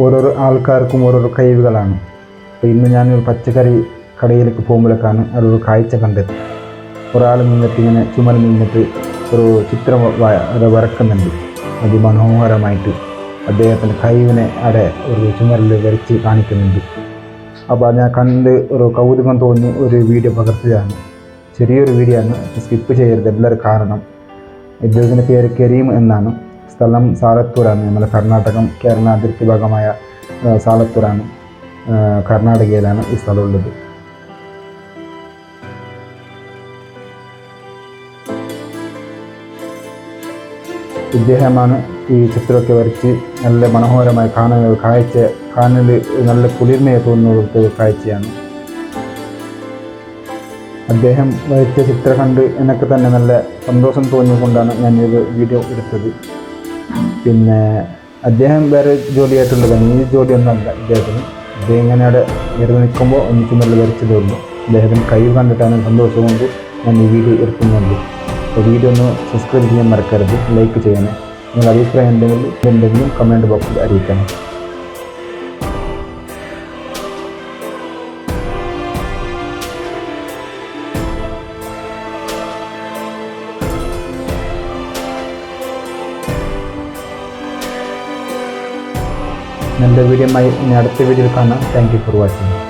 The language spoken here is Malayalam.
ഓരോരോ ആൾക്കാർക്കും ഓരോരോ കഴിവുകളാണ്. അപ്പോൾ ഇന്ന് ഒരു പച്ചക്കറി കടയിലേക്ക് പോകുമ്പോഴേക്കാണ് ഒരു കാഴ്ച കണ്ടത്. ഒരാൾ നിന്നിട്ട് ഇങ്ങനെ ചുമൽ നിന്നിട്ട് ഒരു ചിത്രം വരക്കുന്നുണ്ട്. അതിമനോഹരമായിട്ട് അദ്ദേഹത്തിന്റെ കഴിവിനെ അവിടെ ഒരു ചുമരിൽ വരച്ച് കാണിക്കുന്നുണ്ട്. അപ്പോൾ ഞാൻ കണ്ട് ഒരു കൗതുകം തോന്നി ഒരു വീഡിയോ പകർത്തിയാണ് ചെറിയൊരു വീഡിയോ ആണ്. സ്കിപ്പ് ചെയ്യരുത്. എല്ലാവരും കാരണം ഇദ്ദേഹത്തിന്റെ പേര് കരീം എന്നാണ്. സ്ഥലം സാലത്തൂരാണ്. നമ്മുടെ കർണാടകം കേരള അതിർത്തി ഭാഗമായ സാലത്തൂരാണ്. കർണാടകയിലാണ് ഈ സ്ഥലമുള്ളത് ഇദ്ദേഹമാണ് ഈ ചിത്രമൊക്കെ വരച്ച് നല്ല മനോഹരമായി ഒരു കാഴ്ച കാണൽ നല്ല കുളിർമയെ തോന്നുന്ന കാഴ്ചയാണ്. അദ്ദേഹം വരച്ച ചിത്രം കണ്ട് എന്നൊക്കെ തന്നെ നല്ല സന്തോഷം തോന്നിക്കൊണ്ടാണ് ഞാനിത് വീഡിയോ എടുത്തത്. പിന്നെ അദ്ദേഹം വേറെ ജോലിയായിട്ടുള്ളതാണ് ഈ ജോലിയൊന്നുമല്ല അദ്ദേഹത്തിന് അദ്ദേഹം ഇങ്ങനെ അവിടെ ഇറങ്ങി നിൽക്കുമ്പോൾ നല്ല വരച്ചതേ ഉള്ളൂ അദ്ദേഹത്തിന് കഴിവ് കണ്ടിട്ടാണ് സന്തോഷം കൊണ്ട് ഞാൻ ഈ വീഡിയോ എടുക്കുന്നുള്ളൂ അപ്പോൾ വീഡിയോ ഒന്ന് സബ്സ്ക്രൈബ് ചെയ്യാൻ മറക്കരുത്. ലൈക്ക് ചെയ്യണേ. നിങ്ങൾ അഭിപ്രായം എന്തെങ്കിലും എന്തെങ്കിലും കമന്റ് ബോക്സിൽ അറിയിക്കണം. നല്ല വീഡിയോ ഇനി അടുത്ത വീഡിയോയിൽ കാണാം. Thank you for watching